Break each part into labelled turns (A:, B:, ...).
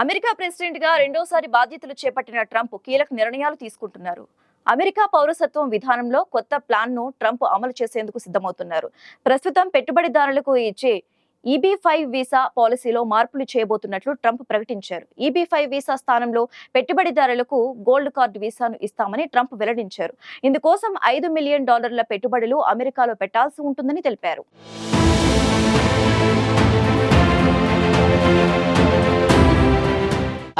A: America ప్రెసిడెంట్గా రెండోసారి బాధ్యతలు చేపట్టిన ట్రంప్ కీలక నిర్ణయాలు తీసుకుంటున్నారు. అమెరికా పౌరసత్వం విధానంలో కొత్త ప్లాన్ను ట్రంప్ అమలు చేసేందుకు సిద్ధమవుతున్నారు. ప్రస్తుతం పెట్టుబడిదారులకు ఇచ్చే ఈబీ ఫైవ్ వీసా పాలసీలో మార్పులు చేయబోతున్నట్లు ట్రంప్ ప్రకటించారు. ఈబీ ఫైవ్ వీసా స్థానంలో పెట్టుబడిదారులకు గోల్డ్ కార్డ్ వీసాను ఇస్తామని ట్రంప్ వెల్లడించారు. ఇందుకోసం ఐదు మిలియన్ డాలర్ల పెట్టుబడులు అమెరికాలో పెట్టాల్సి ఉంటుందని తెలిపారు.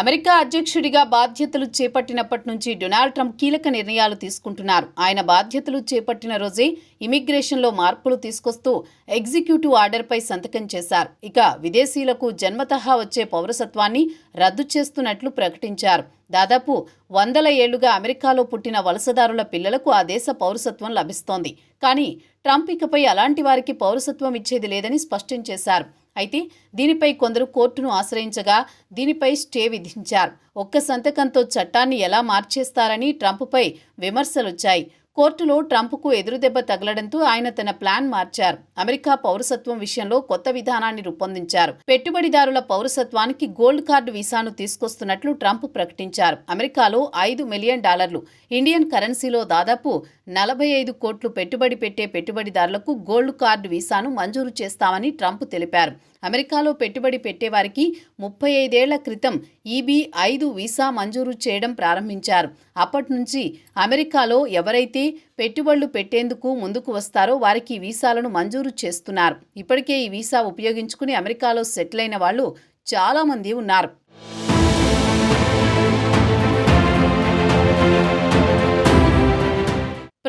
B: అమెరికా అధ్యక్షుడిగా బాధ్యతలు చేపట్టినప్పటి నుంచి డొనాల్డ్ ట్రంప్ కీలక నిర్ణయాలు తీసుకుంటున్నారు. ఆయన బాధ్యతలు చేపట్టిన రోజే ఇమిగ్రేషన్లో మార్పులు తీసుకొస్తూ ఎగ్జిక్యూటివ్ ఆర్డర్పై సంతకం చేశారు. ఇక విదేశీయులకు జన్మతహా వచ్చే పౌరసత్వాన్ని రద్దు చేస్తున్నట్లు ప్రకటించారు. దాదాపు వందల ఏళ్ళుగా అమెరికాలో పుట్టిన వలసదారుల పిల్లలకు ఆ దేశ పౌరసత్వం లభిస్తోంది. కానీ ట్రంప్ ఇకపై అలాంటి వారికి పౌరసత్వం ఇచ్చేది లేదని స్పష్టం చేశారు. అయితే దీనిపై కొందరు కోర్టును ఆశ్రయించగా దీనిపై స్టే విధించారు. ఒక్క సంతకంతో చట్టాన్ని ఎలా మార్చేస్తారని ట్రంప్పై విమర్శలొచ్చాయి. కోర్టులో ట్రంప్కు ఎదురుదెబ్బ తగలడంతో ఆయన తన ప్లాన్ మార్చారు. అమెరికా పౌరసత్వం విషయంలో కొత్త విధానాన్ని రూపొందించారు. పెట్టుబడిదారుల పౌరసత్వానికి గోల్డ్ కార్డు వీసాను తీసుకొస్తున్నట్లు ట్రంప్ ప్రకటించారు. అమెరికాలో ఐదు మిలియన్ డాలర్లు ఇండియన్ కరెన్సీలో దాదాపు నలభై ఐదు కోట్లు పెట్టుబడి పెట్టే పెట్టుబడిదారులకు గోల్డ్ కార్డు వీసాను మంజూరు చేస్తామని ట్రంప్ తెలిపారు. అమెరికాలో పెట్టుబడి పెట్టేవారికి ముప్పై ఐదేళ్ళ క్రితం ఈబీ ఐదు వీసా మంజూరు చేయడం ప్రారంభించారు. అప్పటి నుంచి అమెరికాలో ఎవరైతే పెట్టుబడులు పెట్టేందుకు ముందుకు వస్తారో వారికి వీసాలను మంజూరు చేస్తున్నారు. ఇప్పటికే ఈ వీసా ఉపయోగించుకుని అమెరికాలో సెటిల్ అయిన వాళ్ళు చాలామంది ఉన్నారు.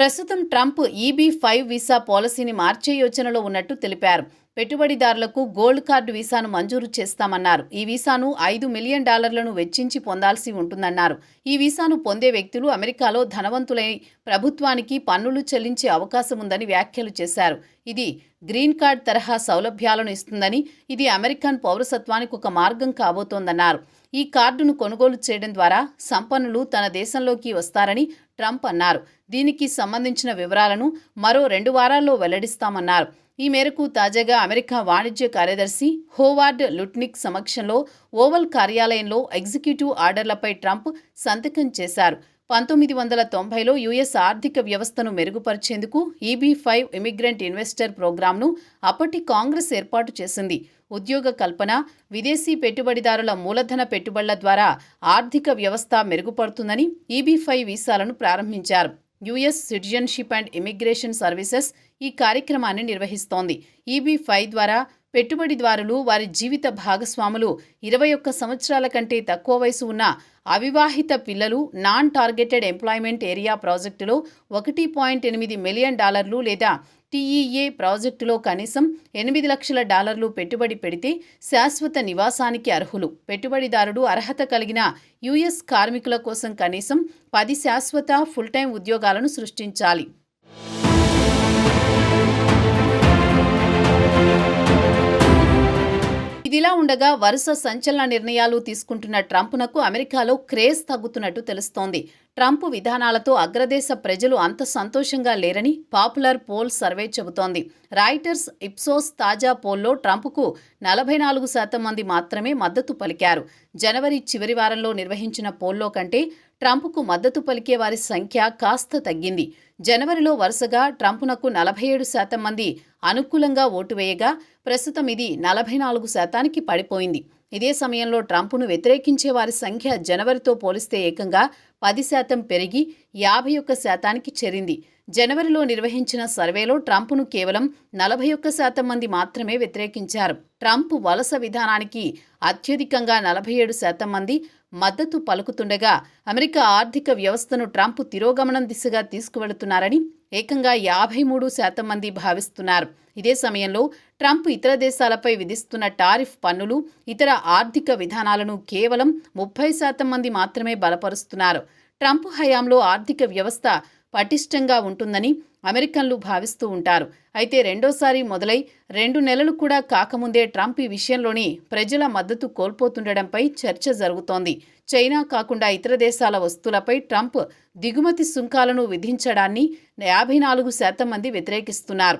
B: ప్రస్తుతం ట్రంప్ ఈబీ ఫైవ్ వీసా పాలసీని మార్చే యోచనలో ఉన్నట్టు తెలిపారు. పెట్టుబడిదారులకు గోల్డ్ కార్డు వీసాను మంజూరు చేస్తామన్నారు. ఈ వీసాను ఐదు మిలియన్ డాలర్లను వెచ్చించి పొందాల్సి ఉంటుందన్నారు. ఈ వీసాను పొందే వ్యక్తులు అమెరికాలో ధనవంతులై ప్రభుత్వానికి పన్నులు చెల్లించే అవకాశం ఉందని వ్యాఖ్యలు చేశారు. ఇది గ్రీన్ కార్డ్ తరహా సౌలభ్యాలను ఇస్తుందని ఇది అమెరికన్ పౌరసత్వానికి ఒక మార్గం కాబోతోందన్నారు. ఈ కార్డును కొనుగోలు చేయడం ద్వారా సంపన్నులు తన దేశంలోకి వస్తారని ట్రంప్ అన్నారు. దీనికి సంబంధించిన వివరాలను మరో రెండు వారాల్లో వెల్లడిస్తామన్నారు. ఈ మేరకు తాజాగా అమెరికా వాణిజ్య కార్యదర్శి హోవార్డ్ లుట్నిక్ సమక్షంలో ఓవల్ కార్యాలయంలో ఎగ్జిక్యూటివ్ ఆర్డర్లపై ట్రంప్ సంతకం చేశారు. పంతొమ్మిది వందల తొంభైలో యుఎస్ ఆర్థిక వ్యవస్థను మెరుగుపరిచేందుకు ఈబీ ఫైవ్ ఇమిగ్రెంట్ ఇన్వెస్టర్ ప్రోగ్రాంను అప్పటి కాంగ్రెస్ ఏర్పాటు చేసింది. ఉద్యోగ కల్పన విదేశీ పెట్టుబడిదారుల మూలధన పెట్టుబడుల ద్వారా ఆర్థిక వ్యవస్థ మెరుగుపడుతుందని ఈబీ ఫైవ్ వీసాలను ప్రారంభించారు. US citizenship and immigration services ఈ కార్యక్రమాన్ని నిర్వహిస్తోంది. ఈబీ ఫైవ్ ద్వారా పెట్టుబడిదారులు వారి జీవిత భాగస్వాములు ఇరవై ఒక్క సంవత్సరాల కంటే తక్కువ వయసు ఉన్న అవివాహిత పిల్లలు నాన్ టార్గెటెడ్ ఎంప్లాయ్మెంట్ ఏరియా ప్రాజెక్టులో ఒకటి పాయింట్ ఎనిమిది మిలియన్ డాలర్లు లేదా టీఈఏ ప్రాజెక్టులో కనీసం ఎనిమిది లక్షల డాలర్లు పెట్టుబడి పెడితే శాశ్వత నివాసానికి అర్హులు. పెట్టుబడిదారుడు అర్హత కలిగిన యుఎస్ కార్మికుల కోసం కనీసం పది శాశ్వత ఫుల్ టైం ఉద్యోగాలను సృష్టించాలి. ఇదిలా ఉండగా వరుస సంచలన నిర్ణయాలు తీసుకుంటున్న ట్రంప్నకు అమెరికాలో క్రేజ్ తగ్గుతున్నట్టు తెలుస్తోంది. ట్రంప్ విధానాలతో అగ్రదేశ ప్రజలు అంత సంతోషంగా లేరని పాపులర్ పోల్ సర్వే చెబుతోంది. రాయిటర్స్ ఇప్సోస్ తాజా పోల్లో ట్రంప్కు నలభై నాలుగు శాతం మంది మాత్రమే మద్దతు పలికారు. జనవరి చివరి వారంలో నిర్వహించిన పోల్లో కంటే ట్రంప్కు మద్దతు పలికే వారి సంఖ్య కాస్త తగ్గింది. జనవరిలో వరుసగా ట్రంప్నకు నలభై ఏడు శాతం మంది అనుకూలంగా ఓటు వేయగా ప్రస్తుతం ఇది నలభై నాలుగు శాతానికి పడిపోయింది. ఇదే సమయంలో ట్రంప్ను వ్యతిరేకించే వారి సంఖ్య జనవరితో పోలిస్తే ఏకంగా పది శాతం పెరిగి యాభై ఒక్క శాతానికి చేరింది. జనవరిలో నిర్వహించిన సర్వేలో ట్రంప్ను కేవలం నలభై ఒక్క శాతం మంది మాత్రమే వ్యతిరేకించారు. ట్రంప్ వలస విధానానికి అత్యధికంగా నలభై ఏడు శాతం మంది మద్దతు పలుకుతుండగా అమెరికా ఆర్థిక వ్యవస్థను ట్రంప్ తిరోగమనం దిశగా తీసుకువెళుతున్నారని ఏకంగా యాభై మూడు శాతం మంది భావిస్తున్నారు. ఇదే సమయంలో ట్రంప్ ఇతర దేశాలపై విధిస్తున్న టారిఫ్ పన్నులు ఇతర ఆర్థిక విధానాలను కేవలం ముప్పై శాతం మంది మాత్రమే బలపరుస్తున్నారు. ట్రంప్ హయాంలో ఆర్థిక వ్యవస్థ పటిష్టంగా ఉంటుందని అమెరికన్లు భావిస్తూ ఉంటారు. అయితే రెండోసారి మొదలై రెండు నెలలు కూడా కాకముందే ట్రంప్ ఈ విషయంలోని ప్రజల మద్దతు కోల్పోతుండడంపై చర్చ జరుగుతోంది. చైనా కాకుండా ఇతర దేశాల వస్తువులపై ట్రంప్ దిగుమతి సుంకాలను విధించడాన్ని యాభై నాలుగు శాతం మంది వ్యతిరేకిస్తున్నారు.